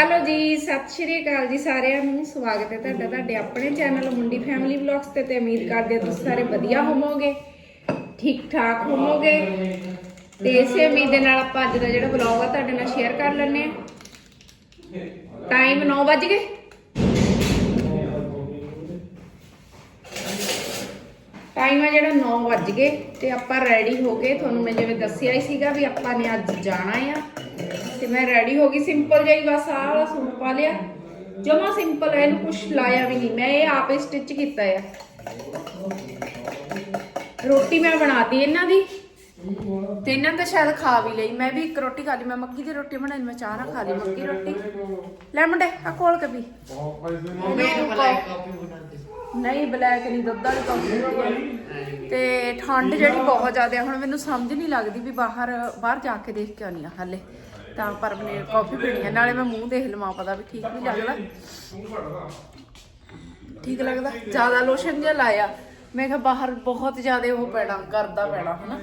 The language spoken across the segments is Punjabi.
ਹੈਲੋ ਜੀ, ਸਤਿ ਸ਼੍ਰੀ ਅਕਾਲ ਜੀ ਸਾਰਿਆਂ ਨੂੰ। ਸਵਾਗਤ ਹੈ ਤੁਹਾਡਾ, ਤੁਹਾਡੇ ਆਪਣੇ ਚੈਨਲ ਮੁੰਡੀ ਫੈਮਿਲੀ ਵਲੌਗਸ ਤੇ ਤੇ ਉਮੀਦ ਕਰਦੇ ਹਾਂ ਤੁਸੀਂ ਸਾਰੇ ਵਧੀਆ ਹੋਵੋਗੇ ਠੀਕ ਠਾਕ ਹੋਵੋਗੇ। ਤੇ ਇਸੇ ਉਮੀਦ ਦੇ ਨਾਲ ਆਪਾਂ ਅੱਜ ਦਾ ਜਿਹੜਾ ਵਲੌਗ ਆ, ਤੁਹਾਡੇ ਨਾਲ ਸ਼ੇਅਰ ਕਰ ਲੈਣੇ ਆ ਟਾਈਮ 9 ਵਜ ਗਏ। ਟਾਈਮ ਆ ਜਿਹੜਾ 9 ਵਜ ਗਏ ਤੇ ਆਪਾਂ ਰੈਡੀ ਹੋ ਗਏ। ਤੁਹਾਨੂੰ ਮੈਂ ਜਿਵੇਂ ਦੱਸਿਆ ਹੀ ਸੀਗਾ ਵੀ ਆਪਾਂ ਨੇ ਅੱਜ ਜਾਣਾ ਆ। ਤੇ ਮੈਂ ਰੈਡੀ ਹੋ ਗਈ ਸਿੰਪਲ ਜਿਹੀ ਬਸ ਆਹ ਵਾਲਾ ਸੂਟ ਪਾ ਲਿਆ। ਜਮਾ ਸਿੰਪਲ ਹੈ ਇਹਨੂੰ ਕੁਛ ਲਾਇਆ ਵੀ ਨਹੀਂ, ਮੈਂ ਇਹ ਆਪੇ ਸਟਿਚ ਕੀਤਾ ਆ। ਰੋਟੀ ਮੈਂ ਬਣਾਤੀ ਇਹਨਾਂ ਦੀ, ਤੇ ਇਹਨਾਂ ਤਾਂ ਸ਼ਾਇਦ ਖਾ ਵੀ ਲਈ। ਮੈਂ ਵੀ ਇੱਕ ਰੋਟੀ ਖਾ ਲਈ, ਮੈਂ ਮੱਕੀ ਦੀ ਰੋਟੀ ਬਣਾਈ, ਮੈਂ ਚਾਹ ਨਾਲ ਖਾ ਲਈ, ਮੱਕੀ ਰੋਟੀ। ਲੈ ਮੁੰਡੇ ਆ ਕੋਲ ਕਭੀ ਨਹੀਂ ਬਲੈਕ ਨਹੀਂ, ਦੁੱਧ ਵਾਲੀ ਕਾਫੀ ਤੇ ਠੰਡ ਜਿਹੜੀ ਬਹੁਤ ਜ਼ਿਆਦਾ ਹੁਣ ਮੈਨੂੰ ਸਮਝ ਨਹੀਂ ਲੱਗਦੀ ਵੀ ਬਾਹਰ ਬਾਹਰ ਜਾ ਕੇ ਦੇਖ ਕੇ ਆਉਣੀ ਆ ਹਾਲੇ। ਤਾਂ ਪਰ ਮੈਂ ਕਾਫੀ ਪੀਣੀ ਆ, ਨਾਲੇ ਮੈਂ ਮੂੰਹ ਦੇਖ ਲਵਾਂ, ਪਤਾ ਵੀ ਠੀਕ ਨਹੀਂ ਲੱਗਦਾ। ਠੀਕ ਲੱਗਦਾ? ਜ਼ਿਆਦਾ ਲੋਸ਼ਨ ਜਿਹਾ ਲਾਇਆ। ਮੈਂ ਕਿਹਾ ਬਾਹਰ ਬਹੁਤ ਜ਼ਿਆਦਾ ਉਹ ਪੈਣਾ ਕਰਦਾ ਪੈਣਾ, ਹਨਾ?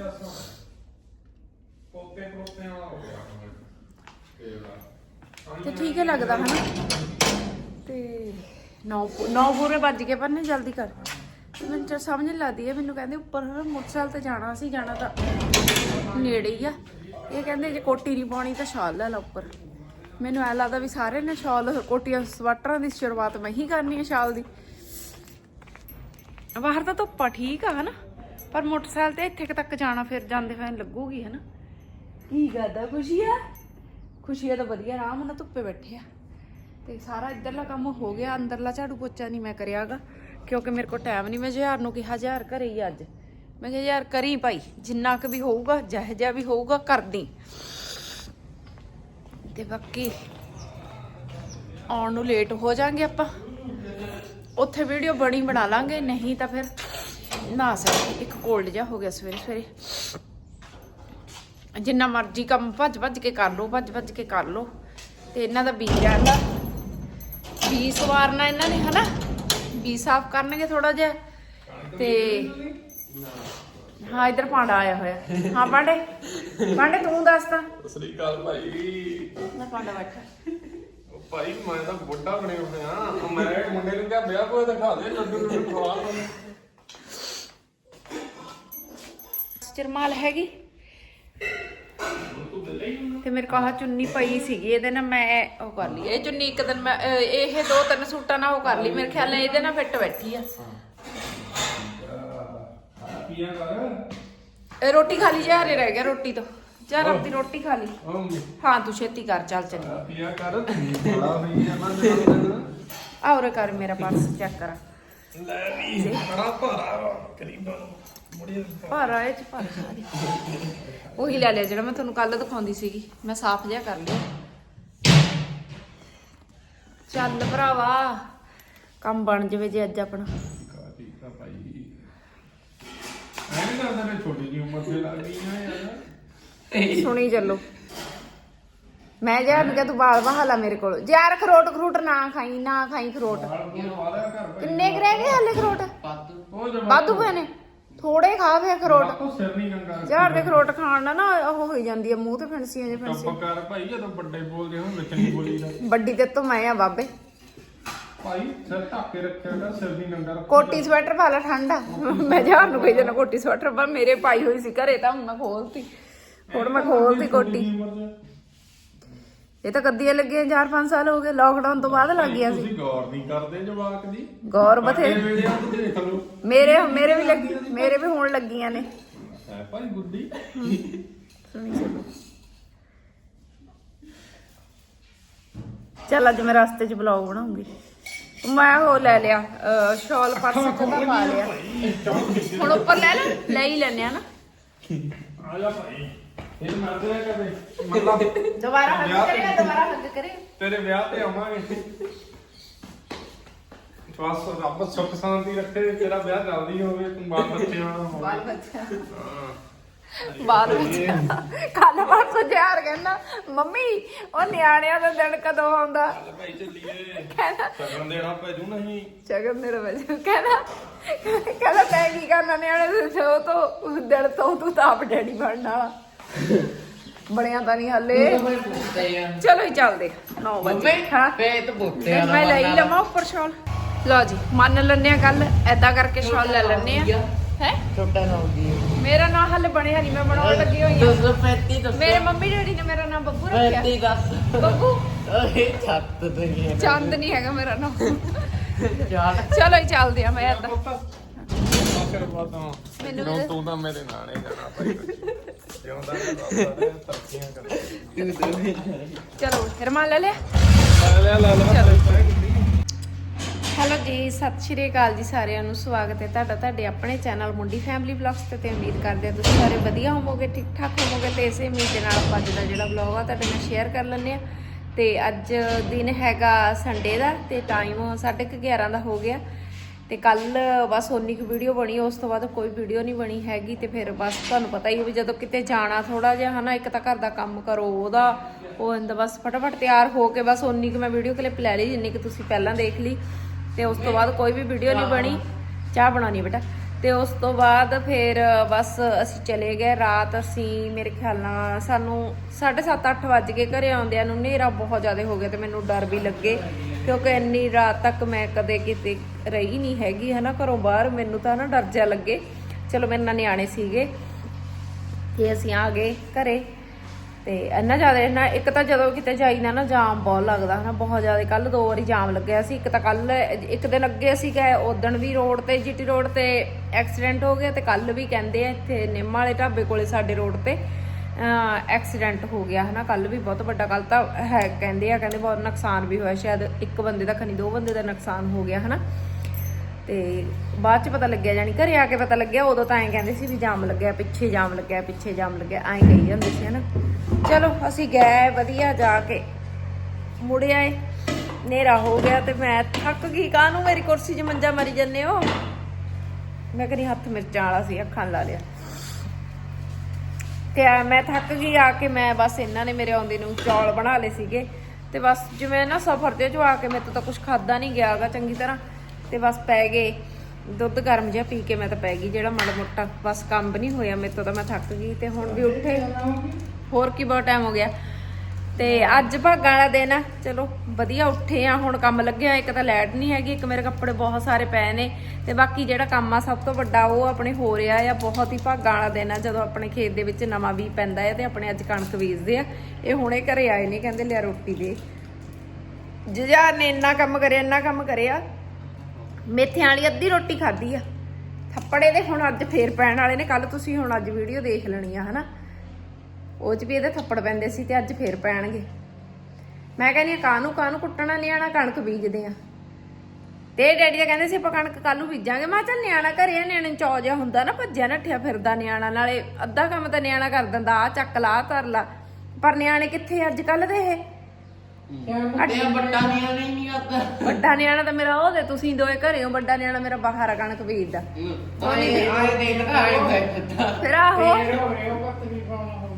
ਤੇ ਠੀਕ ਹੈ ਲੱਗਦਾ, ਹਨਾ? ਤੇ 9 9 ਪੂਰੇ ਵੱਜ ਗਏ ਪਰ ਨਹੀਂ ਜਲਦੀ ਕਰ। ਮੈਨੂੰ ਤਾਂ ਸਮਝ ਨਹੀਂ ਲੱਗਦੀ ਹੈ, ਮੈਨੂੰ ਕਹਿੰਦੇ ਉੱਪਰ ਮੋਟਰਸਾਈਕਲ ਤੇ ਜਾਣਾ ਸੀ, ਜਾਣਾ ਤਾਂ ਨੇੜੇ ਹੀ ਆ। ਇਹ ਕਹਿੰਦੇ ਜੇ ਕੋਟੀ ਨਹੀਂ ਪਾਉਣੀ ਤਾਂ ਸ਼ਾਲ ਲੈ ਲਾ ਉੱਪਰ। ਮੈਨੂੰ ਐ ਲੱਗਦਾ ਵੀ ਸਾਰੇ ਨੇ ਸ਼ਾਲ, ਕੋਟੀਆਂ, ਸਵੈਟਰਾਂ ਦੀ ਸ਼ੁਰੂਆਤ ਮੈਂ ਹੀ ਕਰਨੀ ਹੈ ਸ਼ਾਲ ਦੀ। ਬਾਹਰ ਤਾਂ ਧੁੱਪਾ ਠੀਕ ਆ, ਹਨਾ? ਪਰ ਮੋਟਰਸਾਈਕਲ ਤੇ ਇੱਥੇ ਤੱਕ ਜਾਣਾ ਫਿਰ ਜਾਂਦੇ ਹੋਏ ਲੱਗੂਗੀ, ਹਨਾ? ਕੀ ਕਰਦਾ ਖੁਸ਼ੀ ਆ? ਖੁਸ਼ੀ ਆ ਤਾਂ ਵਧੀਆ, ਆਰਾਮ ਨਾਲ ਧੁੱਪੇ ਬੈਠੇ ਆ। ਤੇ ਸਾਰਾ ਇੱਧਰਲਾ ਕੰਮ ਹੋ ਗਿਆ, ਅੰਦਰਲਾ ਝਾੜੂ ਪੋਚਾ ਨਹੀਂ ਮੈਂ ਕਰਿਆਗਾ, ਕਿਉਂਕਿ ਮੇਰੇ ਕੋਲ ਟਾਈਮ ਨਹੀਂ ਮੈਂ ਹਜ਼ਾਰ ਨੂੰ ਕਿਹਾ, ਹਜ਼ਾਰ ਘਰੇ ਹੀ ਅੱਜ। ਮੈਂ ਕਿਹਾ ਯਾਰ ਕਰੀ ਭਾਈ, ਜਿੰਨਾ ਕੁ ਵੀ ਹੋਊਗਾ, ਜਿਹੋ ਜਿਹਾ ਵੀ ਹੋਊਗਾ, ਕਰਦੀ। ਤੇ ਬਾਕੀ ਆਉਣ ਨੂੰ ਲੇਟ ਹੋ ਜਾਾਂਗੇ ਆਪਾਂ। ਉੱਥੇ ਵੀਡੀਓ ਬਣੀ ਬਣਾ ਲਾਂਗੇ, ਨਹੀਂ ਤਾਂ ਫਿਰ ਨਾ ਸਕੇ। ਇੱਕ ਕੋਲਡ ਜਿਹਾ ਹੋ ਗਿਆ ਸਵੇਰੇ ਸਵੇਰੇ। ਜਿੰਨਾ ਮਰਜ਼ੀ ਕੰਮ ਭੱਜ ਭੱਜ ਕੇ ਕਰ ਲਓ, ਭੱਜ ਭੱਜ ਕੇ ਕਰ ਲਓ। ਤੇ ਇਹਨਾਂ ਦਾ ਬੀਜ ਰਹਿੰਦਾ ਬੀ ਸਵਾਰਨਾ ਇਹਨਾਂ ਨੇ, ਹਨਾ? ਬੀ ਸਾਫ਼ ਕਰਨਗੇ ਥੋੜਾ ਜਿਹਾ। ਤੇ ਹਾਂ ਇਧਰ ਪਾਂਡਾ ਆਇਆ ਹੋਇਆ। ਹਾਂ ਪਾਂਡੇ ਪਾਂਡੇ ਤੂੰ ਦੱਸ ਤਾਂ। ਸਤਿ ਸ੍ਰੀ ਅਕਾਲ ਭਾਈ। ਨਾ ਪਾਂਡਾ ਬੈਠਾ। ਉਹ ਭਾਈ ਮੈਂ ਤਾਂ ਬੁੱਢਾ ਬਣੇ ਹੋਇਆ ਮੈਂ ਮੁੰਡੇ ਨੂੰ ਕਿਹਾ ਵਿਆਹ ਕੋਈ ਦਿਖਾ ਦੇ ਲੱਡੂ ਲੱਡੂ ਖਵਾ ਮੈਨੂੰ ਚਰਮਾਲ ਹੈਗੀ? ਤੇ ਮੇਰੇ ਕੋਲ ਚੁੰਨੀ ਪਈ ਸੀਗੀ ਇਹਦੇ ਨਾਲ ਮੈਂ ਉਹ ਕਰ ਲਈ। ਇਹ ਚੁੰਨੀ ਇੱਕ ਦਿਨ ਮੈਂ ਇਹ ਦੋ ਤਿੰਨ ਸੂਟਾਂ ਨਾਲ ਉਹ ਕਰ ਲਈ। ਮੇਰੇ ਖਿਆਲ ਨਾਲ ਇਹਦੇ ਨਾਲ ਫਿੱਟ ਬੈਠੀ ਆ। ਪੀਆ ਕਰ। ਇਹ ਰੋਟੀ ਖਾ ਲਈ ਜਾਂ ਹਰੇ ਰਹਿ ਗਿਆ ਰੋਟੀ ਤੋਂ। ਜਾਂ ਆਪਦੀ ਰੋਟੀ ਖਾ ਲਈ। ਹਾਂ ਤੂੰ ਛੇਤੀ ਕਰ ਚੱਲ ਚੱਲੀ ਪੀਆ ਕਰ ਬੜਾ ਹੋਈ ਆ ਨਾ। ਦਿਨ ਆਉਰੇ ਕਰ ਮੇਰਾ ਪਰਸ ਚੈੱਕ ਕਰ। ਲੈ ਵੀ ਬੜਾ ਭਾਰਾ ਵਾ ਕਰੀਬਨ ਮੁੜੀ ਭਰ। ਆਏ ਚ ਭਰ ਸਾਰੀ ਉਹੀ ਲੈ ਲਿਆ ਜਿਹੜਾ ਮੈਂ ਤੁਹਾਨੂੰ ਕੱਲ ਦਿਖਾਉਂਦੀ ਸੀਗੀ। ਮੈਂ ਸਾਫ਼ ਜਿਹਾ ਕਰ ਲਿਆ। ਚੱਲ ਭਰਾਵਾ ਕੰਮ ਬਣ ਜਵੇ ਜੇ ਅੱਜ ਆਪਣਾ। ਭਾਈ ਐਵੇਂ ਕਰਦਾ ਨੇ ਛੋਟੀ ਜੀ ਉਮਰ ਤੇ ਲੱਗ ਗਈ ਨਾ ਯਾਰ। ਸੁਣੀ ਚੱਲੋ। ਮੈਂ ਜਾ ਨੂੰ ਕਿਹਾ ਤੂੰ ਬਾਲ ਬਹਾਲਾ ਮੇਰੇ ਕੋਲ। ਯਾਰ ਖਰੋਟ ਖਰੋਟ ਨਾ ਖਾਈ ਨਾ ਖਾਈ ਖਰੋਟ। ਵਾਦਾ ਕਿੰਨੇ ਕੁ ਰਹਿ ਗਏ ਹਲੇ ਖਰੋਟ? ਉਹ ਜਮਾ ਵਾਧੂ ਪਏ ਨੇ। ਥੋੜੇ ਖਾ ਫੇ ਖਰੋਟ। ਉਹ ਸਿਰ ਨਹੀਂ ਗੰਗਾ ਯਾਰ ਦੇ ਖਰੋਟ ਖਾਣ ਨਾਲ ਨਾ ਉਹ ਹੋਈ ਜਾਂਦੀ ਆ ਮੂੰਹ ਤੇ ਫਿੰਸੀਆਂ ਜੇ ਫਿੰਸੀਆਂ। ਚੁੱਪ ਕਰ ਭਾਈ ਜਦੋਂ ਵੱਡੇ ਬੋਲਦੇ ਹੋ ਵਿੱਚ ਨਹੀਂ ਬੋਲੀਦਾ ਵੱਡੀ ਤੇ ਤੋਂ ਮੈਂ ਆ ਬਾਬੇ। ਭਾਈ ਸਿਰ ਢੱਕ ਕੇ ਰੱਖਿਆ ਕਰ ਸਿਰ ਨਹੀਂ ਨੰਗਾ ਰੱਖ ਕੋਟੀ ਸਵੈਟਰ ਪਾ ਲੈ ਠੰਡਾ ਮੈਂ ਜਾਣ ਨੂੰ ਕਹੀ ਜਾਣਾ ਕੋਟੀ ਸਵੈਟਰ ਪਰ ਮੇਰੇ ਪਾਈ ਹੋਈ ਸੀ ਘਰੇ ਤਾਂ ਹੁਣ ਮੈਂ ਖੋਲਤੀ। ਹੁਣ ਮੈਂ ਖੋਲਤੀ ਕੋਟੀ। ਇਹ ਤਾਂ ਕੱਦੀਆਂ ਲੱਗੀਆਂ 4-5 ਸਾਲ ਹੋ ਗਏ ਲਾਕਡਾਊਨ ਤੋਂ ਬਾਅਦ ਲੱਗ ਗਿਆ ਸੀ। ਤੁਸੀਂ ਗੌਰ ਨਹੀਂ ਕਰਦੇ ਜਵਾਕ ਦੀ? ਗੌਰ ਬਥੇ ਸਾਡੇ ਵੇਲੇ ਆ ਤੁਸੀਂ ਦੇਖ ਲਓ। ਮੇਰੇ ਮੇਰੇ ਵੀ ਲੱਗੀ ਮੇਰੇ ਵੀ ਹੋਣ ਲੱਗੀਆਂ ਨੇ। ਹੈ ਭਾਈ ਗੁੱਡੀ। ਸੁਣੀ ਚਲੋ ਚੱਲ ਅੱਜ ਮੈਂ ਰਸਤੇ 'ਚ ਬਲੌਗ ਬਣਾਉਂਗੀ। ਮੈਂ ਉਹ ਲੈ ਲਿਆ ਸ਼ਾਲ ਪਰਸ ਤਾਂ ਪਾ ਲਿਆ। ਹੁਣ ਉੱਪਰ ਲੈ ਲੈ ਲੈ ਹੀ ਲੈਨੇ ਆ ਨਾ। ਆ ਜਾ ਭਾਈ ਇਹ ਮਰਦੇ ਆ ਕਦੇ ਮਤਲਬ ਦੁਬਾਰਾ ਹੱਗ ਵਿਆਹ ਕਰੇ ਤੇ- ਦੁਬਾਰਾ ਹੱਗ ਕਰੇ ਤੇਰੇ ਵਿਆਹ ਤੇ ਆਵਾਂਗੇ। ਬਸ ਰੱਬ ਸੁੱਖ ਸ਼ਾਂਤੀ ਰੱਖੇ ਤੇਰਾ ਵਿਆਹ ਜਲਦੀ ਹੋਵੇ ਤੂੰ ਬਾਲ ਬੱਚਿਆਂ ਵਾਲਾ ਹੋਵੇ। ਬਾਲ ਬੱਚਾ ਹਾਂ। ਬਾਲ ਬੱਚਾ ਕੱਲ ਪਰਸੋਂ ਯਾਰ ਕਹਿੰਦਾ ਮੰਮੀ ਉਹ ਨਿਆਣਿਆਂ ਦਾ ਦਿਨ ਕਦੋਂ ਆਉਂਦਾ? ਚੱਲ ਭਾਈ ਚੱਲੀਏ। ਕਹਿੰਦਾ ਸ਼ਗਨ ਦੇਣਾ ਪੈਜੂ ਨਹੀਂ। ਜਗਨ ਮੇਰੇ ਵਜੇ ਕਹਿੰਦਾ ਕਹਿੰਦਾ ਤੈਂ ਕੀ ਕਰਨਾ ਨਿਆਣੇ ਦੇ ਤੋਂ? ਤੋਂ ਦਿਨ ਤੋਂ ਤੂੰ ਤਾਂ ਆਪ ਡੈਡੀ ਬਣਨ ਵਾਲਾ। ਬਣਿਆ ਤਾਂ ਨਹੀਂ ਹੱਲੇ। ਚਲੋ ਹੀ ਚੱਲਦੇ 9 ਵਜੇ ਹਾਂ? ਬੁੱਤੇ ਮੈਂ ਲਈ ਲਵਾਂ ਉੱਪਰ ਸ਼ਾਲ। ਲਓ ਜੀ ਮੰਨ ਲੈਣੇ ਆ ਗੱਲ। ਐਦਾਂ ਕਰਕੇ ਸ਼ਾਲ ਲੈ ਲੈਣੇ ਆ। ਹੈ? ਛੋਟਾ ਨਾ ਹੋ? ਗਈ ਮੇਰਾ ਨਾਂ ਹੱਲੇ ਬਣਿਆ ਨਹੀਂ ਮੈਂ ਬਣਾਉਣ ਲੱਗੀ ਹੋਈ ਆ ਦੱਸੋ ਪੈਤੀ ਦੱਸੋ। ਮੇਰੇ ਮੰਮੀ ਡੈਡੀ ਨੇ ਮੇਰਾ ਨਾਮ ਬੱਬੂ ਰੱਖਿਆ। ਪੈਤੀ ਦੱਸ। ਬੱਬੂ? ਓਏ ਛੱਤ ਤੇ ਨਹੀਂ ਹੈ ਚੰਦ ਨਹੀਂ ਹੈਗਾ ਮੇਰਾ ਨਾਮ। ਚਾਲ। ਚਲੋ ਹੀ ਚੱਲਦੇ ਆ ਮੈਂ ਦਵਾਂ ਮੈਨੂੰ ਤੂੰ ਤਾਂ ਮੇਰੇ ਨਾਲ ਹੀ ਜਾਣਾ ਭਾਈ। ਜਿਉਂਦਾ ਨੇ ਤਰੱਕੀਆਂ ਕਰੇ ਚਲੋ ਰਮਾਨ ਲੈ ਲਿਆ? ਲੈ ਲੈ ਲੈ ਹੈਲੋ ਜੀ, ਸਤਿ ਸ਼੍ਰੀ ਅਕਾਲ ਜੀ ਸਾਰਿਆਂ ਨੂੰ, ਸਵਾਗਤ ਹੈ ਤੁਹਾਡਾ, ਤੁਹਾਡੇ ਆਪਣੇ ਚੈਨਲ ਮੁੰਡੀ ਫੈਮਿਲੀ ਵਲੌਗਸ ਤੇ ਤੇ ਉਮੀਦ ਕਰਦੇ ਹਾਂ ਤੁਸੀਂ ਸਾਰੇ ਵਧੀਆ ਹੋਵੋਗੇ ਠੀਕ ਠਾਕ ਹੋਵੋਗੇ ਤੇ ਇਸੇ ਉਮੀਦ ਦੇ ਨਾਲ ਆਪਾਂ ਅੱਜ ਦਾ ਜਿਹੜਾ ਵਲੌਗ ਆ ਤੁਹਾਡੇ ਨਾਲ ਸ਼ੇਅਰ ਕਰ ਲੈਂਦੇ ਆ ਤੇ ਅੱਜ ਦਿਨ ਹੈਗਾ ਸੰਡੇ ਦਾ ਤੇ ਟਾਈਮ 11:30 ਦਾ ਹੋ ਗਿਆ। ਤੇ ਕੱਲ ਬਸ ਉਨੀ ਕੁ ਵੀਡੀਓ ਬਣੀ, ਉਸ ਤੋਂ ਬਾਅਦ ਕੋਈ ਵੀਡੀਓ ਨਹੀਂ ਬਣੀ ਹੈਗੀ ਤੇ ਫਿਰ ਬਸ ਤੁਹਾਨੂੰ ਪਤਾ ਹੀ ਹੈ ਵੀ ਜਦੋਂ ਕਿਤੇ ਜਾਣਾ ਥੋੜਾ ਜਿਹਾ, ਹਨਾ, ਇੱਕ ਤਾਂ ਘਰ ਦਾ ਕੰਮ ਕਰੋ, ਉਹਦਾ, ਉਹ ਅੰਦਰ ਬਸ ਫਟਾਫਟ ਤਿਆਰ ਹੋ ਕੇ ਬਸ ਉਨੀ ਕੁ ਮੈਂ ਵੀਡੀਓ ਕਲਿੱਪ ਲੈ ਲਈ, ਜਿੰਨੀ ਕਿ ਤੁਸੀਂ ਪਹਿਲਾਂ ਦੇਖ ਲਈ। ਤੇ ਉਸ ਤੋਂ ਬਾਅਦ ਕੋਈ ਵੀ ਵੀਡੀਓ ਨਹੀਂ ਬਣੀ। ਚਾਹ ਬਣਾਉਣੀ ਬੇਟਾ। ਤੇ ਉਸ ਤੋਂ ਬਾਅਦ ਫਿਰ, ਬਸ ਅਸੀਂ ਚਲੇ ਗਏ। ਰਾਤ ਅਸੀਂ, ਮੇਰੇ ਖਿਆਲ ਨਾਲ ਸਾਨੂੰ 7:30 8 ਵੱਜ ਕੇ ਘਰੇ ਆਉਂਦਿਆਂ ਨੂੰ। ਹਨੇਰਾ ਬਹੁਤ ਜ਼ਿਆਦਾ ਹੋ ਗਿਆ ਤੇ ਮੈਨੂੰ ਡਰ ਵੀ ਲੱਗੇ। ਕਿਉਂਕਿ ਇੰਨੀ ਰਾਤ ਤੱਕ ਮੈਂ ਕਦੇ ਕਿਤੇ ਰਹੀ ਨਹੀਂ ਹੈਗੀ, ਹਨਾ? ਘਰੋਂ ਬਾਹਰ ਮੈਨੂੰ ਤਾਂ ਨਾ ਡਰ ਜਿਹਾ ਲੱਗੇ। ਚਲੋ ਮੇਰੇ ਨਾਲ ਨਿਆਣੇ ਸੀਗੇ। ਤੇ ਅਸੀਂ ਆ ਗਏ ਘਰੇ। ਤੇ ਇੰਨਾ ਜ਼ਿਆਦਾ ਨਾ ਇੱਕ ਤਾਂ ਜਦੋਂ ਕਿਤੇ ਜਾਈਦਾ ਨਾ ਜਾਮ ਬਹੁਤ ਲੱਗਦਾ ਹਨਾ, ਬਹੁਤ ਜ਼ਿਆਦਾ। ਕੱਲ ਦੋ ਵਾਰੀ ਜਾਮ ਲੱਗਿਆ ਸੀ, ਇੱਕ ਤਾਂ ਕੱਲ ਇੱਕ ਦਿਨ ਅੱਗੇ ਅਸੀਂ ਗਏ ਉਦਣ ਵੀ ਰੋਡ ਤੇ, ਜੀਟੀ ਰੋਡ ਤੇ ਐਕਸੀਡੈਂਟ ਹੋ ਗਿਆ ਤੇ ਕੱਲ ਵੀ ਕਹਿੰਦੇ ਆ ਇੱਥੇ ਨਿੰਮ ਵਾਲੇ ਢਾਬੇ ਕੋਲੇ ਸਾਡੇ ਰੋਡ ਤੇ ਐਕਸੀਡੈਂਟ ਹੋ ਗਿਆ ਹਨਾ ਕੱਲ ਵੀ ਬਹੁਤ ਵੱਡਾ ਕੱਲ ਤਾਂ ਹੈ, ਕਹਿੰਦੇ ਆ, ਕਹਿੰਦੇ ਬਹੁਤ ਨੁਕਸਾਨ ਵੀ ਹੋਇਆ, ਸ਼ਾਇਦ ਇੱਕ ਬੰਦੇ ਦਾ ਖਨੀ, ਦੋ ਬੰਦੇ ਦਾ ਨੁਕਸਾਨ ਹੋ ਗਿਆ ਹਨਾ। ਤੇ ਬਾਅਦ ਚ ਪਤਾ ਲੱਗਿਆ ਜਾਨੀ ਘਰੇ ਆ ਕੇ ਪਤਾ ਲੱਗਿਆ, ਉਦੋਂ ਤਾਂ ਐਂ ਕਹਿੰਦੇ ਸੀ ਵੀ ਜਾਮ ਲੱਗਿਆ, ਪਿੱਛੇ ਜਾਮ ਲੱਗਿਆ, ਪਿੱਛੇ ਜਾਮ ਲੱਗਿਆ, ਐਂ ਕਹੀ ਜਾਂਦੇ ਸੀ ਹਨਾ। ਚਲੋ, ਅਸੀਂ ਗਏ ਵਧੀਆ ਜਾ ਕੇ। ਮੁੜਿਆ ਏ, ਹਨੇਰਾ ਹੋ ਗਿਆ ਤੇ ਮੈਂ ਥੱਕ ਗਈ। ਕਾਹਨੂੰ ਮੇਰੀ ਕੁਰਸੀ 'ਚ ਮੰਜਾ ਮਾਰੀ ਜੰਨੇ ਹੋ? ਮੈਂ ਕਹਿੰਦੀ, ਹੱਥ ਮਿਰਚਾਂ ਵਾਲਾ ਸੀ, ਅੱਖਾਂ ਲਾ ਲਿਆ। ਤੇ ਮੈਂ ਥੱਕ ਗਈ ਆ ਕੇ ਮੈਂ ਬਸ ਇਹਨਾਂ ਨੇ ਮੇਰੇ ਆਉਂਦੇ ਨੂੰ ਚੌਲ ਬਣਾ ਲਏ ਸੀਗੇ। ਤੇ ਬਸ ਜਿਵੇਂ ਨਾ ਸਫ਼ਰ ਤੇ ਜੋ ਆ ਕੇ ਮੇਰੇ ਤੋਂ ਤਾਂ ਕੁਝ ਖਾਦਾ ਨਹੀਂ ਗਿਆਗਾ ਚੰਗੀ ਤਰ੍ਹਾਂ। ਤੇ ਬਸ ਪੈ ਗਏ। ਦੁੱਧ ਗਰਮ ਜਿਹਾ ਪੀ ਕੇ ਮੈਂ ਤਾਂ ਪੈ ਗਈ, ਜਿਹੜਾ ਮਾੜਾ ਮੋਟਾ ਬਸ ਕੰਮ ਵੀ ਨਹੀਂ ਹੋਇਆ ਮੇਰੇ ਤੋਂ ਤਾਂ ਮੈਂ ਥੱਕ ਗਈ। ਤੇ ਹੁਣ ਵੀ ਉੱਠੇ। ਹੋਰ ਕੀ ਬਹੁਤ ਟਾਈਮ ਹੋ ਗਿਆ। ਤੇ ਅੱਜ ਭਾਗਾਂ ਵਾਲਾ ਦਿਨ ਆ। ਚਲੋ, ਵਧੀਆ ਉੱਠੇ ਆ। ਹੁਣ ਕੰਮ ਲੱਗਿਆ ਇੱਕ ਤਾਂ ਲੈਟ ਨਹੀਂ ਹੈਗੀ, ਇੱਕ ਮੇਰੇ ਕੱਪੜੇ ਬਹੁਤ ਸਾਰੇ ਪਏ ਨੇ। ਤੇ ਬਾਕੀ ਜਿਹੜਾ ਕੰਮ ਆ, ਸਭ ਤੋਂ ਵੱਡਾ ਉਹ ਆਪਣੇ ਹੋ ਰਿਹਾ ਆ। ਬਹੁਤ ਹੀ ਭਾਗਾਂ ਵਾਲਾ ਦਿਨ ਆ, ਜਦੋਂ ਆਪਣੇ ਖੇਤ ਦੇ ਵਿੱਚ ਨਵਾਂ ਵੀ ਪੈਂਦਾ ਆ ਤੇ ਆਪਣੇ ਅੱਜ ਕਣਕ ਬੀਜਦੇ ਆ। ਇਹ ਹੁਣੇ ਘਰੇ ਆਏ ਨੇ, ਕਹਿੰਦੇ ਲਿਆ ਰੋਟੀ ਦੇ। ਜਜਾ ਨੇ ਇੰਨਾ ਕੰਮ ਕਰਿਆ, ਇੰਨਾ ਕੰਮ ਕਰਿਆ। ਮੇਥਿਆਂ ਵਾਲੀ ਅੱਧੀ ਰੋਟੀ ਖਾਧੀ ਆ। ਥੱਪੜੇ ਦੇ ਹੁਣ ਅੱਜ ਫੇਰ ਪੈਣ ਵਾਲੇ ਨੇ। ਕੱਲ ਤੁਸੀਂ ਹੁਣ ਅੱਜ ਵੀਡੀਓ ਦੇਖ ਲੈਣੀ ਆ, ਹਨਾ? ਉਹ ਚ ਵੀ ਇਹਦੇ ਥੱਪੜ ਪੈਂਦੇ ਸੀ ਤੇ ਅੱਜ ਫੇਰ ਪੈਣਗੇ। ਮੈਂ ਕਹਿੰਦੀ ਆ ਕਾਹਨੂੰ ਕਾਹਨੂੰ ਕੁੱਟਣਾ? ਨਿਆਣਾ ਕਣਕ ਬੀਜਦੇ ਆ। ਤੇ ਡੈਡੀ ਤਾਂ ਕਹਿੰਦੇ ਸੀ ਆਪਾਂ ਕਣਕ ਕੱਲ ਨੂੰ ਬੀਜਾਂਗੇ। ਮੈਂ ਚੱਲ ਨਿਆਣਾ ਘਰੇ ਆ ਨਿਆਣੇ ਚੌ ਜਿਹਾ ਹੁੰਦਾ ਨਾ ਭੱਜਿਆ ਨੱਠਿਆ ਫਿਰਦਾ ਨਿਆਣਾ। ਨਾਲੇ ਅੱਧਾ ਕੰਮ ਤਾਂ ਨਿਆਣਾ ਕਰ ਦਿੰਦਾ ਆ ਚੱਕ ਲਾ ਧਰ ਲਾ। ਪਰ ਨਿਆਣੇ ਕਿੱਥੇ ਅੱਜ ਕੱਲ ਦੇ ਇਹ? ਇਹ ਵੱਡਾ ਨਹੀਂ ਨਹੀਂ ਕਰਦਾ ਵੱਡਾ ਨਿਆਣਾ ਤਾਂ ਮੇਰਾ ਉਹ ਦੇ ਤੁਸੀਂ ਦੋਏ ਘਰੇ ਹੋ ਵੱਡਾ ਨਿਆਣਾ ਮੇਰਾ ਬਾਹਰ ਆ ਕਣਕ ਬੀਜਦਾ। ਆਏ ਆਏ ਦੇਖ ਆਏ ਬੈਠਦਾ। ਫਿਰ ਆਹੋ।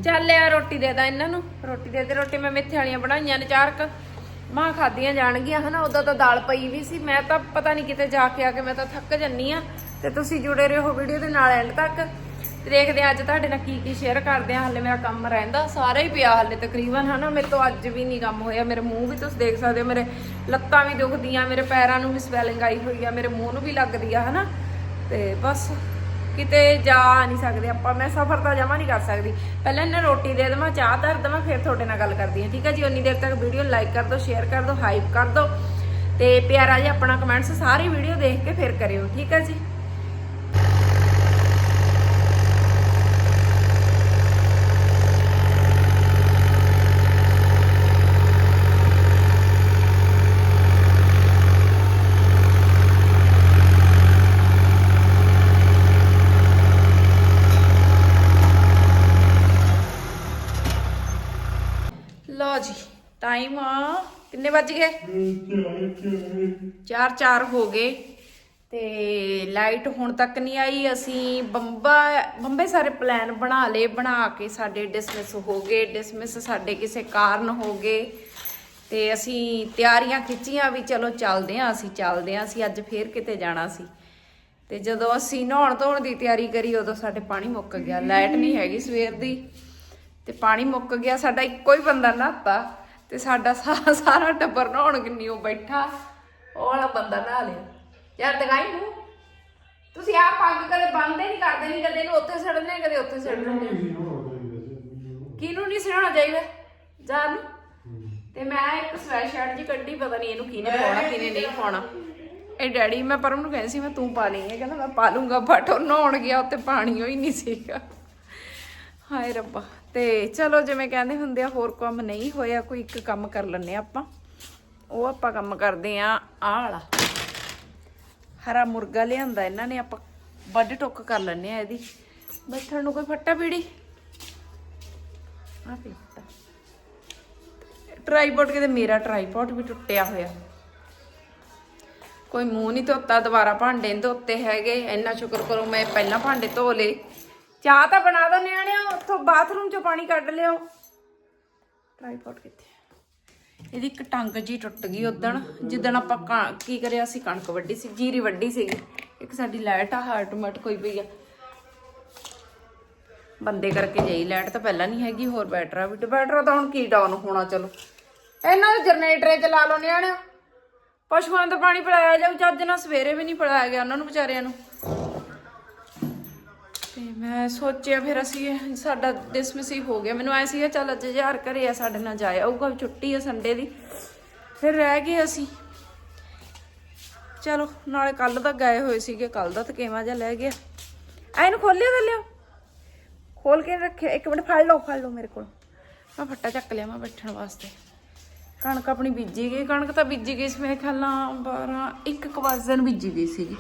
ਚੱਲ ਆ ਰੋਟੀ ਦੇ ਦਾਂ ਇਹਨਾਂ ਨੂੰ। ਰੋਟੀ ਦੇ ਦੇ, ਰੋਟੀ ਮੈਂ ਮੇਥੇ ਵਾਲੀਆਂ ਬਣਾਈਆਂ ਨੇ ਚਾਰਕ ਮਾਂ ਖਾਧੀਆਂ ਜਾਣਗੀਆਂ ਹਨਾ, ਉਦੋਂ ਤਾਂ ਦਾਲ ਪਈ ਵੀ ਸੀ। ਮੈਂ ਤਾਂ ਪਤਾ ਨਹੀਂ ਕਿਤੇ ਜਾ ਕੇ ਆ ਕੇ ਮੈਂ ਤਾਂ ਥੱਕ ਜੰਨੀ ਆ। ਤੇ ਤੁਸੀਂ ਜੁੜੇ ਰਹੋ ਵੀਡੀਓ ਦੇ ਨਾਲ ਐਂਡ ਤੱਕ। ਤੇ ਦੇਖਦੇ ਆ ਅੱਜ ਤੁਹਾਡੇ ਨਾਲ ਕੀ ਕੀ ਸ਼ੇਅਰ ਕਰਦੇ ਆ ਹਲੇ ਮੇਰਾ ਕੰਮ ਰਹਿੰਦਾ, ਸਾਰਾ ਹੀ ਪਿਆ ਹਲੇ ਤਕਰੀਬਨ ਹਨਾ। ਮੇਰੇ ਤੋਂ ਅੱਜ ਵੀ ਨਹੀਂ ਕੰਮ ਹੋਇਆ। ਮੇਰੇ ਮੂੰਹ ਵੀ ਤੁਸੀਂ ਦੇਖ ਸਕਦੇ ਹੋ, ਮੇਰੇ ਲੱਤਾਂ ਵੀ ਦੁਖਦੀਆਂ, ਮੇਰੇ ਪੈਰਾਂ ਨੂੰ ਵੀ ਸਵੈਲਿੰਗ ਆਈ ਹੋਈ ਆ, ਮੇਰੇ ਮੂੰਹ ਨੂੰ ਵੀ ਲੱਗਦੀ ਆ ਹਨਾ। ਤੇ ਬਸ ਕਿਤੇ ਜਾ ਨਹੀਂ ਸਕਦੇ ਆਪਾਂ, ਮੈਂ ਸਫ਼ਰ ਤਾਂ ਜਮਾ ਨਹੀਂ ਕਰ ਸਕਦੀ। ਪਹਿਲਾਂ ਇਹਨਾਂ ਰੋਟੀ ਦੇ ਦੇਵਾਂ, ਚਾਹ ਧਰ ਦੇਵਾਂ, ਫਿਰ ਤੁਹਾਡੇ ਨਾਲ ਗੱਲ ਕਰਦੀ ਹਾਂ, ਠੀਕ ਹੈ ਜੀ? ਉਨੀ ਦੇਰ ਤੱਕ ਵੀਡੀਓ ਲਾਈਕ ਕਰ ਦਿਓ ਸ਼ੇਅਰ ਕਰ ਦਿਓ ਹਾਈਪ ਕਰ ਦਿਓ। ਤੇ ਪਿਆਰਾ ਜੀ ਆਪਣਾ ਕਮੈਂਟਸ ਸਾਰੀ ਵੀਡੀਓ ਦੇਖ ਕੇ ਫਿਰ ਕਰਿਓ, ਠੀਕ ਹੈ ਜੀ ਲਓ ਜੀ ਟਾਈਮ ਆ ਕਿੰਨੇ ਵੱਜ ਗਏ? 4 4 ਹੋ ਗਏ। ਤੇ ਲਾਈਟ ਹੁਣ ਤੱਕ ਨਹੀਂ ਆਈ। ਅਸੀਂ ਬੰਬਾ, ਬੰਬੇ ਸਾਰੇ ਪਲਾਨ ਬਣਾ ਲਏ, ਬਣਾ ਕੇ ਸਾਡੇ ਡਿਸਮਿਸ ਹੋ ਗਏ। ਡਿਸਮਿਸ ਸਾਡੇ ਕਿਸੇ ਕਾਰਨ ਹੋ ਗਏ। ਤੇ ਅਸੀਂ ਤਿਆਰੀਆਂ ਖਿੱਚੀਆਂ ਵੀ ਚਲੋ ਚੱਲਦੇ ਆਂ ਅਸੀਂ ਚੱਲਦੇ ਆਂ ਅਸੀਂ ਅੱਜ ਫੇਰ ਕਿਤੇ ਜਾਣਾ ਸੀ। ਤੇ ਜਦੋਂ ਅਸੀਂ ਨਹਾਉਣ ਧੋਣ ਦੀ ਤਿਆਰੀ ਕਰੀ, ਉਦੋਂ ਸਾਡੇ ਪਾਣੀ ਮੁੱਕ ਗਿਆ। ਲਾਈਟ ਨਹੀਂ ਹੈਗੀ ਸਵੇਰ ਦੀ। ਤੇ ਪਾਣੀ ਮੁੱਕ ਗਿਆ, ਸਾਡਾ ਇੱਕੋ ਹੀ ਬੰਦਾ ਨਹਾਤਾ। ਤੇ ਸਾਡਾ ਸਾ- ਸਾਰਾ ਟੱਬਰ ਨਹਾਉਣ ਕਿੰਨੀ ਉਹ ਬੈਠਾ। ਉਹ ਵਾਲਾ ਬੰਦਾ ਨਹਾ ਲਿਆ। ਯਾਰ ਦਿਖਾਈ ਨੂੰ ਤੁਸੀਂ ਆਹ ਪੱਗ ਕਦੇ ਬੰਦੇ ਨਹੀਂ ਕਰਦੇ ਨਹੀਂ ਕਦੇ ਇਹਨੂੰ ਉੱਥੇ ਸੜਨੇ ਕਦੇ ਉੱਥੇ ਸੜਨੇ। ਕਿਹਨੂੰ ਨਹੀਂ ਸਿਆਣਾ ਚਾਹੀਦਾ? ਜਾਨ ਤੇ। ਮੈਂ ਇੱਕ ਸਵੈਟਸ਼ਰਟ ਜੀ ਕੱਢੀ ਪਤਾ ਨਹੀਂ ਇਹਨੂੰ ਕਿਹਨੇ ਪਾਉਣਾ ਕਿਹਨੇ ਨਹੀਂ ਪਾਉਣਾ। ਇਹ ਡੈਡੀ ਮੈਂ ਪਰਮ ਨੂੰ ਕਹਿੰਦੀ ਸੀ ਮੈਂ ਤੂੰ ਪਾ ਲਈ। ਇਹ ਕਹਿੰਦਾ ਮੈਂ ਪਾ ਲੂੰਗਾ ਬਟ ਉਹ ਨਹਾਉਣ ਗਿਆ ਉੱਤੇ ਪਾਣੀ ਹੋਈ ਨਹੀਂ ਸੀਗਾ। ਹਾਏ ਰੱਬਾ। ਤੇ ਚਲੋ ਜਿਵੇਂ ਕਹਿੰਦੇ ਹੁੰਦੇ ਆ, ਹੋਰ ਕੰਮ ਨਹੀਂ ਹੋਇਆ, ਕੋਈ ਇੱਕ ਕੰਮ ਕਰ ਲੈਣੇ ਆਪਾਂ। ਉਹ ਆਪਾਂ ਕੰਮ ਕਰਦੇ ਆ ਆਹ ਵਾਲਾ। ਹਰਾ ਮੁਰਗਾ ਲਿਆਂਦਾ ਇਹਨਾਂ ਨੇ, ਆਪਾਂ ਵੱਡ ਟੁੱਕ ਕਰ ਲੈਣੇ ਆ ਇਹਦੀ। ਬੈਠਣ ਨੂੰ ਕੋਈ ਫੱਟਾ ਪੀੜੀ? ਆ ਪੀਤਾ ਟ੍ਰਾਈਪੋਡ ਕਿਤੇ ਮੇਰਾ ਟ੍ਰਾਈਪੋਡ ਵੀ ਟੁੱਟਿਆ ਹੋਇਆ। ਕੋਈ ਮੂੰਹ ਨਹੀਂ ਧੋਤਾ, ਦੁਬਾਰਾ ਭਾਂਡੇ ਧੋਤੇ ਹੈਗੇ। ਇੰਨਾ ਸ਼ੁਕਰ ਕਰੋ ਮੈਂ ਪਹਿਲਾਂ ਭਾਂਡੇ ਧੋ ਲਏ। ਚਾਹ ਤਾਂ ਬਣਾ ਦੋ ਨਿਆਣਿਆਂ, ਉੱਥੋਂ ਬਾਥਰੂਮ ਚੋਂ ਪਾਣੀ ਕੱਢ ਲਿਓ ਟ੍ਰਾਈਪੋਡ ਕਿੱਥੇ ਇਹਦੀ ਇੱਕ ਟੰਗ ਜੀ ਟੁੱਟ ਗਈ ਉਦਣ, ਜਿੱਦਣ ਆਪਾਂ ਕ- ਕੀ ਕਰਿਆ ਸੀ, ਕਣਕ ਵੱਢੀ ਸੀ, ਜੀਰੀ ਵੱਢੀ ਸੀਗੀ। ਇੱਕ ਸਾਡੀ ਲਾਈਟ ਆ, ਹਾਰਟ ਮਟ ਕੋਈ ਪਈ ਆ। ਬੰਦੇ ਕਰਕੇ ਜਾਈ ਲਾਈਟ ਤਾਂ ਪਹਿਲਾਂ ਨਹੀਂ ਹੈਗੀ, ਹੋਰ ਬੈਟਰਾ ਵੀ ਬੈਟਰਾ ਤਾਂ ਹੁਣ ਕੀ ਡਾਊਨ ਹੋਣਾ, ਚਲੋ। ਇਹਨਾਂ ਦੇ ਜਨਰੇਟਰ ਚਲਾ ਲਓ ਨਿਆਣਿਆਂ। ਪਸ਼ੂਆਂ ਦਾ ਪਾਣੀ ਪਿਲਾਇਆ ਜਾਊ, ਚੱਜ ਨਾਲ ਸਵੇਰੇ ਵੀ ਨਹੀਂ ਪਿਲਾਇਆ ਗਿਆ ਉਹਨਾਂ ਨੂੰ ਵਿਚਾਰਿਆਂ ਨੂੰ। ਸੋਚਿਆ, ਫਿਰ ਅਸੀਂ ਸਾਡਾ ਡਿਸਮਿਸ ਹੀ ਹੋ ਗਿਆ। ਮੈਨੂੰ ਐ ਸੀਗਾ, ਚੱਲ ਅੱਜ ਯਾਰ ਘਰੇ ਆ, ਸਾਡੇ ਨਾਲ ਜਾਇਆ ਆਊਗਾ ਛੁੱਟੀ ਆ ਸੰਡੇ ਦੀ। ਫਿਰ ਰਹਿ ਗਏ ਅਸੀਂ। ਚਲੋ, ਨਾਲੇ ਕੱਲ ਦਾ ਗਏ ਹੋਏ ਸੀਗੇ ਕੱਲ ਦਾ ਤਕੇਵਾ ਜਿਹਾ ਲੈ ਗਿਆ। ਐ ਇਹਨੂੰ ਖੋਲਿਓ ਥੱਲਿਓ ਖੋਲ ਕੇ ਰੱਖਿਆ। ਇੱਕ ਮਿੰਟ, ਫੜ ਲਓ ਫੜ ਲਓ ਮੇਰੇ ਕੋਲ। ਮੈਂ ਫੱਟਾ ਚੱਕ ਲਿਆ, ਮੈਂ ਬੈਠਣ ਵਾਸਤੇ। ਕਣਕ ਆਪਣੀ ਬੀਜੀ ਗਈ। ਕਣਕ ਤਾਂ ਬੀਜੀ ਗਈ ਸੀ, ਮੇਰੇ ਖਿਆਲ ਨਾਲ 12 ਇੱਕ ਕੁ ਨੂੰ ਬੀਜੀ ਗਈ ਸੀਗੀ।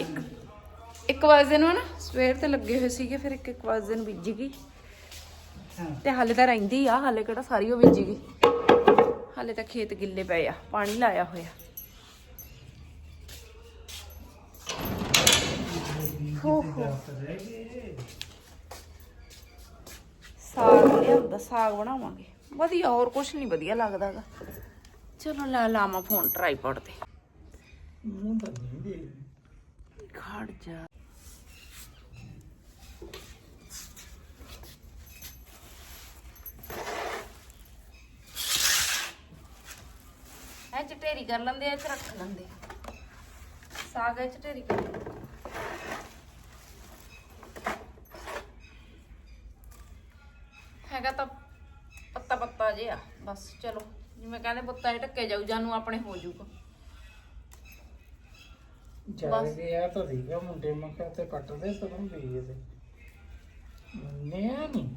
ਇੱਕ ਇੱਕ ਵਜੇ ਨੂੰ ਨਾ ਸਵੇਰ ਤੇ ਲੱਗੇ ਹੋਏ ਸੀਗੇ ਫਿਰ ਇੱਕ ਇੱਕ ਵਜੇ ਨੂੰ ਬੀਜੀ ਗਈ। ਤੇ ਹਾਲੇ ਤਾਂ ਰਹਿੰਦੀ ਆ ਹਾਲੇ ਕਿਹੜਾ ਸਾਰੀ ਉਹ ਬੀਜੀ ਗਈ। ਹਾਲੇ ਤਾਂ ਖੇਤ ਗਿੱਲੇ ਪਏ ਆ ਪਾਣੀ ਲਾਇਆ ਹੋਇਆ। ਹੋ ਹੋ। ਸਾਗ ਲਿਆਂਦਾ ਸਾਗ ਬਣਾਵਾਂਗੇ। ਵਧੀਆ ਹੋਰ ਕੁਝ ਨਹੀਂ ਵਧੀਆ ਲੱਗਦਾਗਾ ਚਲੋ ਲੈ ਲਾਵਾਂ ਫੋਨ ਟਰਾਈਪੋਡ ਤੇ। ਮੂੰਹ ਤਾਂ ਨਹੀਂ ਦੇ ਖੜ ਜਾ। ਚ ਢੇਰੀ ਕਰ ਲੈਂਦੇ ਐ ਚ ਰੱਖ ਲੈਂਦੇ ਸਾਗ ਐ ਚ ਢੇਰੀ ਕਰ ਲੈਂਦੇ ਹੈਗਾ ਤਾਂ ਪੱਤਾ ਪੱਤਾ ਜਿਹਾ ਬਸ ਚਲੋ। ਜਿਵੇਂ ਕਹਿੰਦੇ ਪੁੱਤਾਂ 'ਚ ਢੱਕੇ ਜਾਊ ਜਾਨੂੰ ਆਪਣੇ ਹੋ ਜਾਊਗਾ। ਜਾ ਕੇ ਆ ਤਾਂ ਸੀਗਾ ਮੁੰਡੇ ਮੱਕਾ ਤੇ ਕੱਟਦੇ ਸਰੋਂ ਬੀਜਦੇ ਮੰਨਿਆ ਨਹੀਂ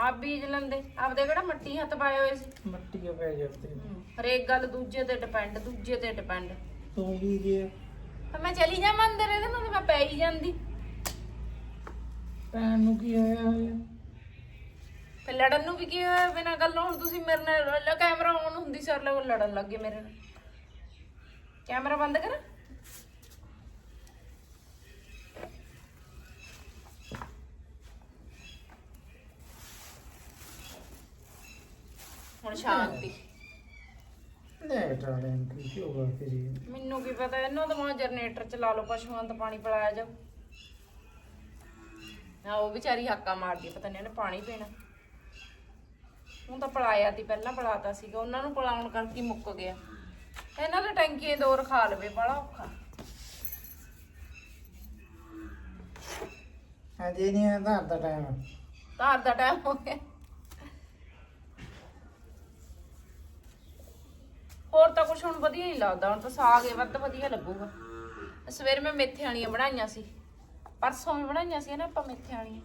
ਆਪ ਬੀਜ ਲੈਂਦੇ। ਆਪਦੇ ਕਿਹੜਾ ਮੱਟੀ ਹੱਥ ਪਾਏ ਹੋਏ ਸੀ? ਮੱਟੀ ਪੈ ਜਾਂਦੇ ਹਰੇਕ ਗੱਲ ਦੂਜੇ ਤੇ ਡਿਪੈਂਡ ਦੂਜੇ ਤੇ ਡਿਪੈਂਡ ਤੂੰ ਵੀ ਗਿਆ ਤਾਂ ਮੈਂ ਚਲੀ ਜਾਵਾਂ ਅੰਦਰ ਇਹਦੇ ਨਾਲ ਤਾਂ ਮੈਂ ਪੈ ਹੀ ਜਾਂਦੀ। ਭੈਣ ਨੂੰ ਕੀ ਹੋਇਆ ਹੋਇਆ ਫਿਰ ਲੜਨ ਨੂੰ ਵੀ ਕੀ ਹੋਇਆ? ਬਿਨਾਂ ਗੱਲ ਹੁਣ ਤੁਸੀਂ ਮੇਰੇ ਨਾਲ ਲ- ਕੈਮਰਾ ਆਨ ਹੁੰਦੀ ਸਰ ਲੋਕ ਲੜਨ ਲੱਗੇ ਮੇਰੇ ਨਾਲ। ਕੈਮਰਾ ਬੰਦ ਕਰ। ਹੁਣ ਸ਼ਾਂਤੀ। ਲੈ ਟਾਲੇ ਕੀ ਹੋਗਾ ਤੇਰੀ ਮੈਨੂੰ ਕੀ ਪਤਾ ਇਹਨੂੰ ਤਾਂ ਮਾਂ ਜਨਰੇਟਰ ਚਲਾ ਲਓ ਪਸ਼ੂਆਂ ਦਾ ਪਾਣੀ ਪਿਲਾਇਆ ਜਾਓ ਆ ਉਹ ਵਿਚਾਰੀ ਹਾਕਾ ਮਾਰਦੀ ਪਤਾ ਨਹੀਂ ਇਹਨੇ ਪਾਣੀ ਪੀਣਾ। ਹੁਣ ਤਾਂ ਪਲਾਇਆ ਤੀ ਪਹਿਲਾਂ ਪਲਾਤਾ ਸੀਗਾ ਉਹਨਾਂ ਨੂੰ ਪਲਾਉਣ ਕਰਕੇ ਹੀ ਮੁੱਕ ਗਿਆ। ਇਹਨਾਂ ਦੇ ਟੈਂਕੀਆਂ ਦੋ ਰਖਾ ਲਵੇ ਬੜਾ ਔਖਾ। ਅਜੇ ਨਹੀਂ ਆਂਦਾ ਦਾ ਟਾਈਮ। ਧਾਰ ਦਾ ਟਾਈਮ ਹੋ ਗਿਆ। ਹੋਰ ਤਾਂ ਕੁਝ ਹੁਣ ਵਧੀਆ ਨਹੀਂ ਲੱਗਦਾ ਹੁਣ ਤਾਂ ਸਾਗ ਹੀ ਵੱਧ ਵਧੀਆ ਲੱਗੂਗਾ। ਸਵੇਰ ਮੈਂ ਮੇਥੇ ਵਾਲੀਆਂ ਬਣਾਈਆਂ ਸੀ ਪਰਸੋਂ ਵੀ ਬਣਾਈਆਂ ਸੀ ਨਾ ਆਪਾਂ ਮੇਥੇ ਵਾਲੀਆਂ।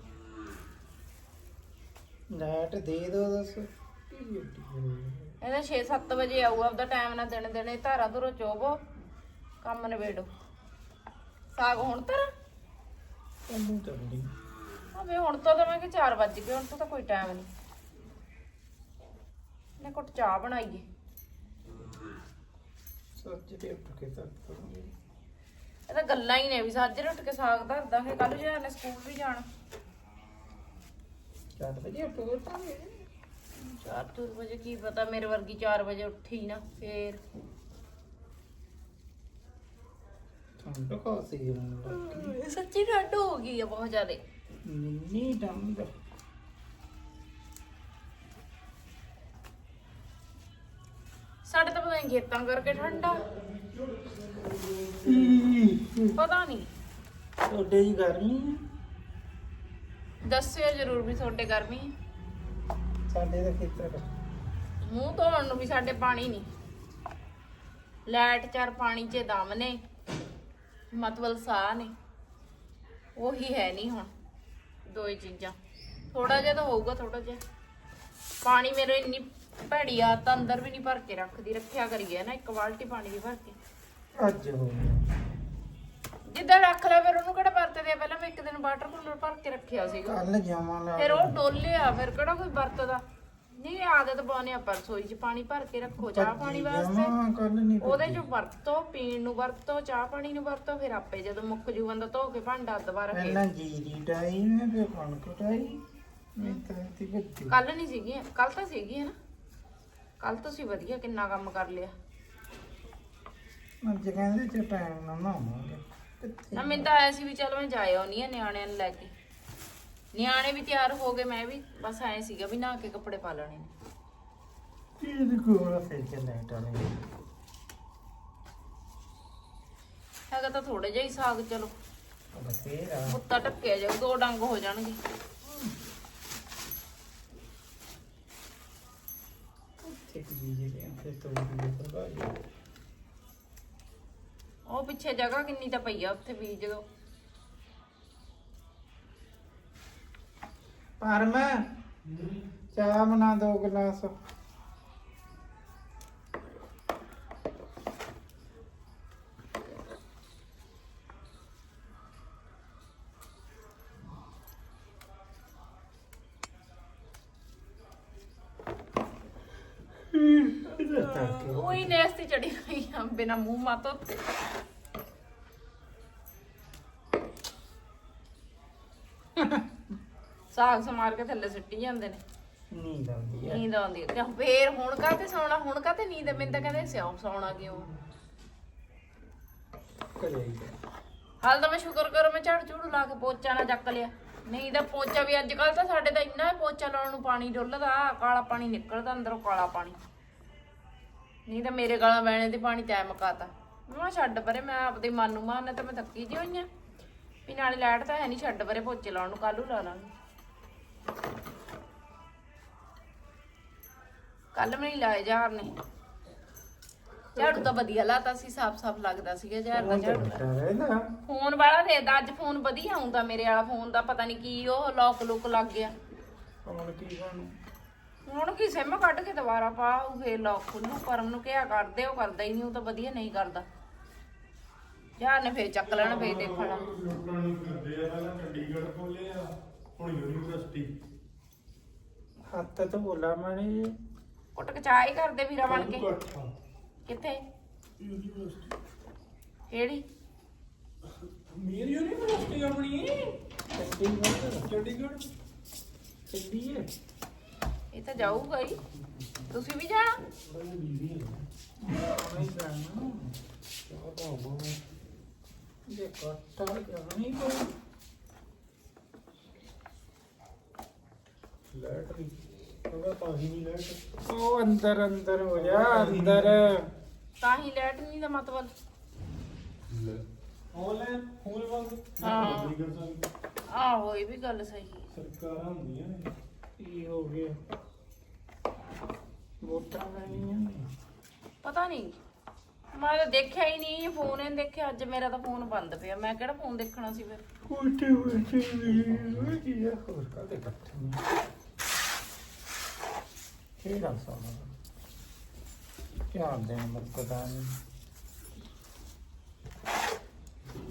ਲਾਈਟ ਦੇ ਦੋ ਦੱਸ? ਇਹਦਾ 6-7 ਵਜੇ ਆਊ ਆਪਦਾ ਟਾਈਮ ਨਾਲ ਦਿਨ ਦਿਨੇ ਧਾਰਾ ਧੁਰੋ ਚੋਵੋ ਕੰਮ ਨਵੇੜੋ ਸਾਗ ਹੁਣ ਤਰ? ਤੈਨੂੰ ਚੱਲਦੀ ਅਬੇ ਹੁਣ ਤਾਂ ਤਾਂ ਮੈਂ ਕਿ 4 ਵੱਜ ਗਏ ਹੁਣ ਤਾਂ ਤਾਂ ਕੋਈ ਟਾਈਮ ਨਹੀਂ। ਨੇ ਕੁੱਟ ਚਾਹ ਬਣਾਈਏ। ਸੱਚ ਤੇ ਉੱਠ ਕੇ ਤੱਕ ਕਰੂੰਗੀ ਇਹ ਤਾਂ ਗੱਲਾਂ ਹੀ ਨੇ ਵੀ ਸਾਜਰੇ ਉੱਠ ਕੇ ਸਾਗ ਧਰ ਦਾਂਗੇ ਕੱਲ ਜਿਹੜਾ ਨੇ ਸਕੂਲ ਵੀ ਜਾਣਾ। ਚਾਰ ਵਜੇ ਉੱਠ ਕੇ ਤਾਂ 4 ਵਜੇ ਕੀ ਪਤਾ ਮੇਰੇ ਵਰਗੀ 4 ਵਜੇ ਉੱਠੀ ਨਾ ਫੇਰ। ਠੰਡ ਹੁਣ। ਸੱਚੀ ਠੰਡ ਹੋ ਗਈ ਆ ਬਹੁਤ ਜ਼ਿਆਦੇ। ਮਿੰਨੀ ਠੰਡ। ਨਹੀਂ ਖੇਤਾਂ ਕਰਕੇ ਠੰਡਾ। ਪਤਾ ਨਹੀਂ ਤੁਹਾਡੇ ਜੀ ਗਰਮੀ ਹੈ ਦੱਸਿਓ ਜਰੂਰ ਵੀ ਤੁਹਾਡੇ ਗਰਮੀ ਹੈ। ਸਾਡੇ ਦਾ ਖੇਤਰ ਮੂੰਹ ਧੋਣ ਨੂੰ ਵੀ ਸਾਡੇ ਪਾਣੀ ਨਹੀਂ ਲਾਈਟ ਚਾਰ ਪਾਣੀ 'ਚ ਦਮ ਨੇ। ਮਤਲਬ ਸਾਹ ਨੇ। ਉਹੀ ਹੈ ਨਹੀਂ ਹੁਣ ਦੋ ਹੀ ਚੀਜ਼ਾਂ। ਥੋੜਾ ਜਿਹਾ ਤਾਂ ਹੋਊਗਾ ਥੋੜਾ ਜਿਹਾ। ਪਾਣੀ ਮੇਰੇ ਇੰਨੀ ਭੈੜੀ ਆ ਤਾਂ ਅੰਦਰ ਵੀ ਨਹੀਂ ਭਰ ਕੇ ਰੱਖਦੀ ਰੱਖਿਆ ਕਰੀਏ ਨਾ ਇੱਕ ਬਾਲਟੀ ਪਾਣੀ ਦੀ ਭਰ ਕੇ। ਅੱਜ ਹੋ ਗਿਆ। ਜਿੱਦਾਂ ਰੱਖ ਲਿਆ ਫਿਰ ਉਹਨੂੰ ਕਿਹੜਾ ਵਰਤਦੇ ਆ ਪਹਿਲਾਂ ਮੈਂ ਇੱਕ ਦਿਨ ਵਾਟਰ ਕੂਲਰ ਭਰ ਕੇ ਰੱਖਿਆ ਸੀਗਾ। ਕੱਲ ਜਾਵਾਂ ਲਾ ਫਿਰ ਉਹ ਡੋਲਿਆ ਫਿਰ ਕਿਹੜਾ ਕੋਈ ਵਰਤਦਾ? ਨਹੀਂ ਆਦਤ ਪਾਉਣੀ ਆ ਰਸੋਈ 'ਚ ਪਾਣੀ ਭਰ ਕੇ ਰੱਖੋ ਚਾਹ ਪਾਣੀ ਵਾਸਤੇ। ਕੱਲ ਨਹੀਂ ਉਹਦੇ 'ਚ ਵਰਤੋ ਪੀਣ ਨੂੰ ਵਰਤੋ ਚਾਹ ਪਾਣੀ ਨੂੰ ਵਰਤੋ ਫਿਰ ਆਪੇ ਜਦੋਂ ਮੁੱਕ ਜੂ ਬੰਦਾ ਧੋ ਕੇ ਭਾਂਡਾ ਦੁਬਾਰਾ ਫੇਰ ਪਹਿਲਾਂ ਜੀਰੀ ਟਾਈਮ ਹੈ ਫਿਰ ਕਣਕ ਟਾਈਮ ਮੈਂ ਤਾਂ ਤੀ ਬੱਤੀ ਕੱਲ ਨਹੀਂ ਸੀਗੀ ਕੱਲ ਤਾਂ ਸੀਗੀ ਹੈ ਨਾ? ਕੱਲ ਤੁਸੀਂ ਵਧੀਆ ਕਿੰਨਾ ਕੰਮ ਕਰ ਲਿਆ। ਅੱਜ ਕਹਿੰਦੇ ਚ ਟਾਈਮ ਨਾ ਨਾਵਾਂਗੇ ਨਾ ਮੈਨੂੰ ਤਾਂ ਆਇਆ ਸੀ ਵੀ ਚਲ ਮੈਂ ਜਾਇਆ ਆਉਣੀ ਆ ਨਿਆਣਿਆਂ ਨੂੰ ਲੈ ਕੇ। ਨਿਆਣੇ ਵੀ ਤਿਆਰ ਹੋ ਗਏ ਮੈਂ ਵੀ ਬਸ ਆਏ ਸੀਗਾ ਵੀ ਨਹਾ ਕੇ ਕੱਪੜੇ ਪਾ ਲੈਣੇ ਨੇ। ਕੋਲ ਫਿਰ ਚ ਲਾਈਟ ਆਲੇ ਹੈਗਾ ਤਾਂ ਥੋੜੇ ਜਿਹਾ ਹੀ ਸਾਗ ਚਲੋ। ਬਥੇਰਾ ਕੁੱਤਾ ਟੱਕਿਆ ਜਾਊ ਦੋ ਡੰਗ ਹੋ ਜਾਣਗੇ। ਇੱਕ ਬੀਜੇ ਫਿਰ ਤੋਂ ਵੀ ਸਰਵਾਈ ਉਹ ਪਿੱਛੇ ਜਗ੍ਹਾ ਕਿੰਨੀ ਤਾਂ ਪਈ ਆ ਉੱਥੇ ਬੀਜ ਦੋ ਪਰ ਮੈਂ ਚਾਹ ਬਣਾ ਦੋ ਗਲਾਸ ਉਹੀ ਨੇਸ ਤੇ ਚੜੀ ਹੋਈ ਆ ਬਿਨਾ ਮੂੰਹ ਮਾ ਧੋਤੇ ਸਾਗ ਸਮਾਰ ਕੇ ਥੱਲੇ ਸਿੱਟੀ ਜਾਂਦੇ ਨੇ। ਨੀਂਦ ਆਉਂਦੀ ਹੈ ਨੀਂਦ ਆਉਂਦੀ ਹੈ ਫੇਰ ਹੁਣ ਕਾਤੇ ਸੌਣਾ? ਹੁਣ ਕਾਤੇ ਨੀਂਦ ਮੈਨੂੰ ਤਾਂ ਕਹਿੰਦੇ ਸਿਉਂ ਸੌਣਾ ਕਿਉਂ? ਕਰੇ ਹਾਲ ਤਾਂ ਮੈਂ ਸ਼ੁਕਰ ਕਰੋ ਮੈਂ ਝਾੜੂ ਝੂੜੂ ਲਾ ਕੇ ਪੋਚਾ ਨਾ ਚੱਕ ਲਿਆ। ਨਹੀਂ ਤਾਂ ਪੋਚਾ ਵੀ ਅੱਜ ਕੱਲ ਤਾਂ ਸਾਡੇ ਤਾਂ ਇੰਨਾ ਪੋਚਾ ਲਾਉਣ ਨੂੰ ਪਾਣੀ ਡੁੱਲਦਾ ਕਾਲਾ ਪਾਣੀ ਨਿਕਲਦਾ ਅੰਦਰੋਂ ਕਾਲਾ ਪਾਣੀ। ਨਹੀਂ ਤਾਂ ਮੇਰੇ ਗਾਲਾਂ ਬੈਣੇ ਤੇ ਪਾਣੀ ਤੈ ਮਕਾਤਾ। ਮੈਂ ਛੱਡ ਪਰੇ ਮੈਂ ਆਪਦੇ ਮਨ ਨੂੰ ਮਾਰਨਾ ਤਾਂ ਮੈਂ ਥੱਕੀ ਜਿਹੀ ਹੋਈ ਆਂ। ਵੀ ਨਾਲੇ ਲਾਈਟ ਤਾਂ ਹੈ ਨਹੀਂ ਛੱਡ ਪਰੇ ਪੋਚੇ ਲਾਉਣ ਨੂੰ ਕੱਲੂ ਲਾ ਲਾਂਗੇ। ਕੱਲ ਮੈਂ ਨਹੀਂ ਲਾਏ ਝਾੜ ਨੇ। ਝਾੜੂ ਤਾਂ ਵਧੀਆ ਲਾਤਾ ਸੀ ਸਾਫ਼ ਸਾਫ਼ ਲੱਗਦਾ ਸੀਗਾ ਝਾੜ ਦਾ ਝਾੜੂ। ਫੋਨ ਵਾਲਾ ਦੇਦਾ ਅੱਜ ਫੋਨ ਵਧੀਆ ਆਉਂਦਾ ਮੇਰੇ ਵਾਲਾ ਫੋਨ ਦਾ ਪਤਾ ਨਹੀਂ ਕੀ ਉਹ ਲੌਕ ਲੁੱਕ ਲੱਗ ਗਿਆ। ਹੁਣ ਕੀ ਬਣੂ ਹੁਣ ਕੀ ਸਿਮ ਕੱਢ ਕੇ ਦੁਬਾਰਾ ਪਾ ਉਹ ਫੇਰ ਲੌਕ ਖੁੱਲੂ। ਪਰਮ ਨੂੰ ਕਿਹਾ ਕਰਦੇ ਉਹ ਕਰਦਾ ਹੀ ਨਹੀਂ ਉਹ ਤਾਂ ਵਧੀਆ ਨਹੀਂ ਕਰਦਾ। ਯਾਰ ਨੇ ਫੇਰ ਚੱਕ ਲੈਣਾ ਫੇਰ ਦੇਖਣਾ। ਲੁੱਟਣ ਨੂੰ ਫਿਰਦੇ ਆ ਪਹਿਲਾਂ ਚੰਡੀਗੜ੍ਹ ਖੋਲੇ ਆ ਹੁਣ ਯੂਨੀਵਰਸਿਟੀ। ਹੱਥ ਤੋਂ ਬੋਲਾ ਮਣੀ ਕੁੱਟ ਕਚਾਈ ਕਰਦੇ ਵੀਰਾ ਬਣ ਕੇ। ਇਕੱਠਾ ਕਿੱਥੇ? ਯੂਨੀਵਰਸਿਟੀ। ਕਿਹੜੀ? ਮੇਰੀ ਯੂਨੀਵਰਸਿਟੀ ਆਪਣੀ। ਚੰਡੀਗੜ੍ਹ। ਚੰਡੀਗੜ੍ਹ। ਚੱਲੀ ਹੈ? ਇਹ ਤਾਂ ਜਾਊਗਾ ਹੀ। ਤੁਸੀਂ ਵੀ ਜਾਣਾ? ਨਹੀਂ ਜਾਣਾ ਜੇ ਕੋਟਾ ਜਾਣੀ ਕੋ ਲੈਟਰੀ ਉਹਦਾ ਪਾਣੀ ਨਹੀਂ ਲੈਟ ਉਹ ਅੰਦਰ ਅੰਦਰ ਹੋ ਜਾ ਅੰਦਰ। ਤਾਂ ਹੀ ਲੈਟ ਨਹੀਂ ਦਾ ਮਤਲਬ। ਆਨਲਾਈਨ ਫੋਨ ਬੰਦ ਹਾਂ। ਨਹੀਂ ਕਰ ਸਕਦੀ ਆਹੋ ਇਹ ਵੀ ਗੱਲ ਸਹੀ। ਹੈ ਸਰਕਾਰਾਂ ਹੁੰਦੀਆਂ ਨੇ। ਕੀ ਹੋ ਗਿਆ? ਵੋਟਾਂ ਲੈਣੀਆਂ ਨੇ। ਪਤਾ ਨਹੀਂ ਮੈਂ ਤਾਂ ਦੇਖਿਆ ਹੀ ਨਹੀਂ ਫੋਨ ਹੀ ਨੀ ਦੇਖਿਆ। ਅੱਜ ਮੇਰਾ ਤਾਂ ਫੋਨ ਬੰਦ ਪਿਆ। ਮੈਂ ਕਿਹੜਾ ਫੋਨ ਦੇਖਣਾ ਸੀ ਫਿਰ? ਕੋਟੇ ਵਟੇ ਵੀ ਕੀ ਆ? ਹੋਰ ਕਾਦੇ ਇਕੱਠੇ ਨੇ? ਕਿਹੜਾ ਸਾਲਾ? ਕਿਆ ਦੇ ਮੁਕਦਾ ਨਹੀਂ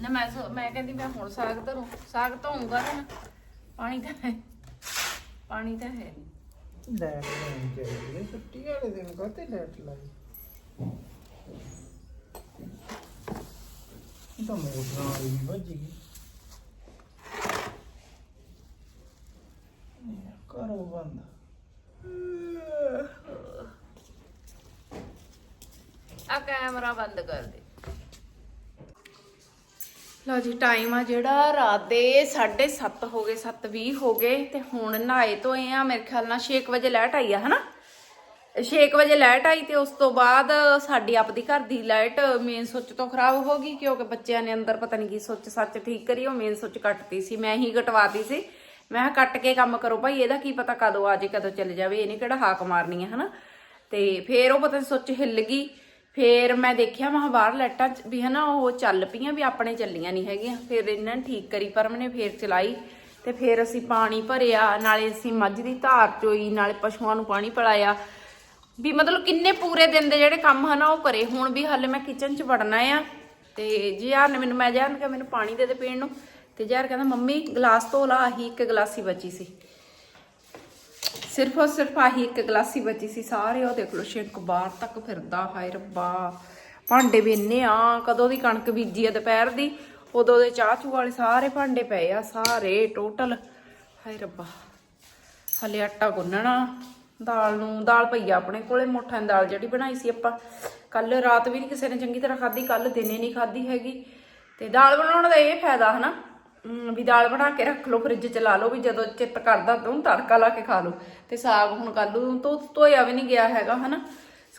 ਨਾ। ਮੈਂ ਸੋ- ਮੈਂ ਕਹਿੰਦੀ ਮੈਂ ਹੁਣ ਸਾਗ ਧਰੂੰ। ਸਾਗ ਧੋਊਂਗਾ ਨਾ ਪਾਣੀ ਤਾਂ ਹੈ ਪਾਣੀ ਤਾਂ ਹੈ ਨੀ। ਲੈਟ ਲੈਣੀ ਚਾਹੀਦੀ ਹੈ ਛੁੱਟੀ ਵਾਲੇ ਦਿਨ ਕਾਤੇ ਲੈਟ ਲਾਈ। ਇਹ ਤਾਂ ਮੋਟਰ ਵਾਲੀ ਵੀ ਵੱਜ ਗਈ। ਇਹ ਕਰੋ ਬੰਦ। ਆ ਕੈਮਰਾ ਬੰਦ ਕਰ ਦੇ। ਲਓ ਜੀ ਟਾਈਮ ਆ ਜਿਹੜਾ, ਰਾਤ ਦੇ 7:30 ਹੋ ਗਏ 7:20 ਹੋ ਗਏ ਤੇ ਹੁਣ ਨਹਾਏ ਧੋਏ ਆ, ਮੇਰੇ ਖਿਆਲ ਨਾਲ 6 ਵਜੇ ਲਾਈਟ ਆਈ ਆ, ਹਨਾ? 6 ਵਜੇ ਲਾਈਟ ਆਈ ਤੇ ਉਸ ਤੋਂ ਬਾਅਦ ਸਾਡੀ ਆਪਦੀ ਘਰ ਦੀ ਲਾਈਟ ਮੇਨ ਸੁੱਚ ਤੋਂ ਖਰਾਬ ਹੋ ਗਈ, ਕਿਉਂਕਿ ਬੱਚਿਆਂ ਨੇ ਅੰਦਰ ਪਤਾ ਨਹੀਂ ਕੀ ਸੁੱਚ ਸੱਚ ਠੀਕ ਕਰੀ, ਉਹ ਮੇਨ ਸੁੱਚ ਕੱਟਤੀ ਸੀ, ਮੈਂ ਹੀ ਕਟਵਾਤੀ ਸੀ। ਮੈਂ ਕੱਟ ਕੇ ਕੰਮ ਕਰੋ ਭਾਈ, ਇਹਦਾ ਕੀ ਪਤਾ ਕਦੋਂ ਆ ਜੇ ਕਦੋਂ ਚਲੇ ਜਾਵੇ ਇਹਨੇ ਕਿਹੜਾ ਹਾਕ ਮਾਰਨੀ ਹੈ ਹਨਾ? ਤੇ ਫੇਰ ਉਹ ਪਤਾ ਸੁੱਚ ਹਿੱਲ ਗਈ। ਫੇਰ ਮੈਂ ਦੇਖਿਆ, ਮੈਂ ਬਾਹਰ ਲਾਈਟਾਂ 'ਚ ਵੀ ਹਨਾ ਉਹ ਚੱਲ ਪਈਆਂ ਵੀ ਆਪਣੇ ਚੱਲੀਆਂ ਨਹੀਂ ਹੈਗੀਆਂ। ਫਿਰ ਇਹਨਾਂ ਨੇ ਠੀਕ ਕਰੀ ਪਰਮ ਨੇ ਫੇਰ ਚਲਾਈ ਤੇ ਫਿਰ ਅਸੀਂ ਪਾਣੀ ਭਰਿਆ, ਨਾਲੇ ਅਸੀਂ ਮੱਝ ਦੀ ਧਾਰ ਚੋਈ, ਨਾਲੇ ਪਸ਼ੂਆਂ ਨੂੰ ਪਾਣੀ ਪਿਲਾਇਆ। ਵੀ ਮਤਲਬ ਕਿੰਨੇ ਪੂਰੇ ਦਿਨ ਦੇ ਜਿਹੜੇ ਕੰਮ ਹਨ ਉਹ ਕਰੇ। ਹੁਣ ਵੀ ਹਾਲੇ ਮੈਂ ਕਿਚਨ 'ਚ ਵੜਨਾ ਆ ਤੇ ਜੀ ਯਾਰ ਨੇ ਮੈਨੂੰ, ਮੈਂ ਯਾਰ ਨੇ ਕਿਹਾ ਮੈਨੂੰ ਪਾਣੀ ਦੇ ਦੇ ਪੀਣ ਨੂੰ, ਤੇ ਯਾਰ ਕਹਿੰਦਾ, ਮੰਮੀ, ਗਲਾਸ ਧੋ ਲਾ, ਆਹੀ ਇੱਕ ਗਲਾਸੀ ਬਚੀ ਸੀ। ਸਿਰਫ ਔਰ ਸਿਰਫ ਆਹੀ ਇੱਕ ਗਲਾਸੀ ਬਚੀ ਸੀ ਸਾਰੇ ਉਹ ਦੇਖ ਲਓ ਸ਼ਿੰਕ ਬਾਹਰ ਤੱਕ ਫਿਰਦਾ ਹਾਏ ਰੱਬਾ। ਭਾਂਡੇ ਵੀ ਇੰਨੇ ਆ ਕਦੋਂ ਦੀ ਕਣਕ ਬੀਜੀ ਆ ਦੁਪਹਿਰ ਦੀ ਉਦੋਂ ਦੇ ਚਾਹ ਚੂ ਵਾਲੇ ਸਾਰੇ ਭਾਂਡੇ ਪਏ ਆ ਸਾਰੇ ਟੋਟਲ ਹਾਏ ਰੱਬਾ ਹਲੇ ਆਟਾ ਗੁੰਨਣਾ ਦਾਲ ਨੂੰ ਦਾਲ ਪਈ ਆ ਆਪਣੇ ਕੋਲੇ ਮੋਠਾਂ ਦੀ ਦਾਲ ਜਿਹੜੀ ਬਣਾਈ ਸੀ ਆਪਾਂ। ਕੱਲ ਰਾਤ ਵੀ ਨਹੀਂ ਕਿਸੇ ਨੇ ਚੰਗੀ ਤਰ੍ਹਾਂ ਖਾਧੀ ਕੱਲ ਦਿਨੇ ਨਹੀਂ ਖਾਧੀ ਹੈਗੀ। ਤੇ ਦਾਲ ਬਣਾਉਣ ਦਾ ਇਹ ਫਾਇਦਾ ਹਨਾ। ਅਮ, ਵੀ ਦਾਲ ਬਣਾ ਕੇ ਰੱਖ ਲਓ ਫ੍ਰਿਜ 'ਚ ਲਾ ਲਓ, ਵੀ ਜਦੋਂ ਚਿੱਤ ਕਰਦਾ ਤੂੰ ਤੜਕਾ ਲਾ ਕੇ ਖਾ ਲਓ। ਤੇ ਸਾਗ ਹੁਣ ਕੱਲ ਨੂੰ ਧੋ ਧੋਇਆ ਵੀ ਨਹੀਂ ਗਿਆ ਹੈਗਾ, ਹਨਾ?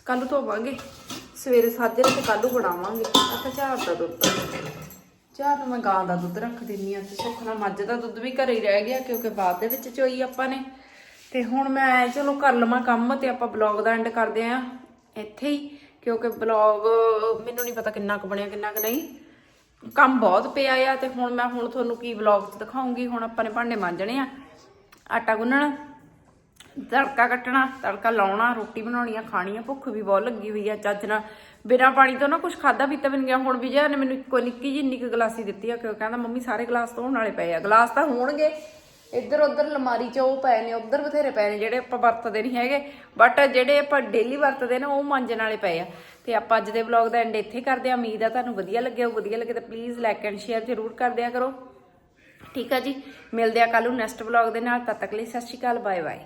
ਕੱਲ ਨੂੰ ਧੋਵਾਂਗੇ। ਸਵੇਰੇ ਸਾਜਰੇ ਤੇ ਕੱਲ ਨੂੰ ਬਣਾਵਾਂਗੇ। ਅੱਛਾ ਝਾੜ ਦਾ ਦੁੱਧ ਚਾਹ ਤਾਂ ਮੈਂ ਗਾਂ ਦਾ ਦੁੱਧ ਰੱਖ ਦਿੰਨੀ ਆ, ਤੇ ਸੁੱਖ ਨਾਲ ਮੱਝ ਦਾ ਦੁੱਧ ਵੀ ਘਰੇ ਹੀ ਰਹਿ ਗਿਆ, ਕਿਉਂਕਿ ਬਾਅਦ ਦੇ ਵਿੱਚ ਚੋਈ ਆਪਾਂ ਨੇ। ਤੇ ਹੁਣ ਮੈਂ ਚਲੋ ਕਰ ਲਵਾਂ ਕੰਮ ਤੇ ਆਪਾਂ ਬਲੌਗ ਦਾ ਐਂਡ ਕਰਦੇ ਆ। ਇੱਥੇ ਹੀ, ਕਿਉਂਕਿ ਬਲੌਗ ਮੈਨੂੰ ਨਹੀਂ ਪਤਾ ਕਿੰਨਾ ਕੁ ਬਣਿਆ, ਕਿੰਨਾ ਕੁ ਨਹੀਂ। ਕੰਮ ਬਹੁਤ ਪਿਆ ਆ ਤੇ ਹੁਣ ਮੈਂ ਹੁਣ ਤੁਹਾਨੂੰ ਕੀ ਬਲੌਗ 'ਚ ਦਿਖਾਉਂਗੀ। ਹੁਣ ਆਪਾਂ ਨੇ ਭਾਂਡੇ ਮਾਂਜਣੇ ਆ, ਆਟਾ ਗੁੰਨਣਾ, ਤੜਕਾ ਕੱਟਣਾ, ਤੜਕਾ ਲਾਉਣਾ, ਰੋਟੀ ਬਣਾਉਣੀ ਆ, ਖਾਣੀ ਆ, ਭੁੱਖ ਵੀ ਬਹੁਤ ਲੱਗੀ ਹੋਈ ਆ ਚੱਜ ਨਾਲ। ਬਿਨਾਂ ਪਾਣੀ ਤੋਂ ਨਾ ਕੁਝ ਖਾਦਾ ਪੀਤਾ ਵੀ ਨਹੀਂ ਗਿਆ। ਹੁਣ ਵੀ ਨੇ ਮੈਨੂੰ ਇੱਕੋ ਨਿੱਕੀ ਜਿਹੀ ਨਿੱਕ ਗਲਾਸੀ ਦਿੱਤੀ ਆ ਕਿਉਂ ਕਹਿੰਦਾ, ਮੰਮੀ, ਸਾਰੇ ਗਲਾਸ ਧੋਣ ਵਾਲੇ ਪਏ ਆ। ਗਲਾਸ ਤਾਂ ਹੋਣਗੇ। ਇੱਧਰ ਉੱਧਰ ਲਮਾਰੀ 'ਚ ਉਹ ਪਏ ਨੇ, ਉੱਧਰ ਬਥੇਰੇ ਪਏ ਨੇ ਜਿਹੜੇ ਆਪਾਂ ਵਰਤਦੇ ਨਹੀਂ ਹੈਗੇ। ਬਟ ਜਿਹੜੇ ਆਪਾਂ ਡੇਲੀ ਵਰਤਦੇ ਨੇ, ਉਹ ਮਾਂਜਣ ਵਾਲੇ ਪਏ ਆ। ਤੇ ਆਪਾਂ ਅੱਜ ਦੇ ਵਲੌਗ ਦਾ ਐਂਡ ਇੱਥੇ ਕਰਦੇ ਆ ਉਮੀਦ ਆ ਤੁਹਾਨੂੰ ਵਧੀਆ ਲੱਗਿਆ ਹੋਊ, ਵਧੀਆ ਲੱਗੇ ਤਾਂ ਪਲੀਜ਼ ਲਾਈਕ ਐਂਡ ਸ਼ੇਅਰ ਜ਼ਰੂਰ ਕਰ ਦਿਆ ਕਰੋ। ਠੀਕ ਆ ਜੀ, ਮਿਲਦੇ ਆ ਕੱਲ ਨੂੰ ਨੈਕਸਟ ਵਲੌਗ ਦੇ ਨਾਲ। ਤਦ ਤੱਕ ਲਈ ਸਤਿ ਸ਼੍ਰੀ ਅਕਾਲ ਬਾਏ ਬਾਏ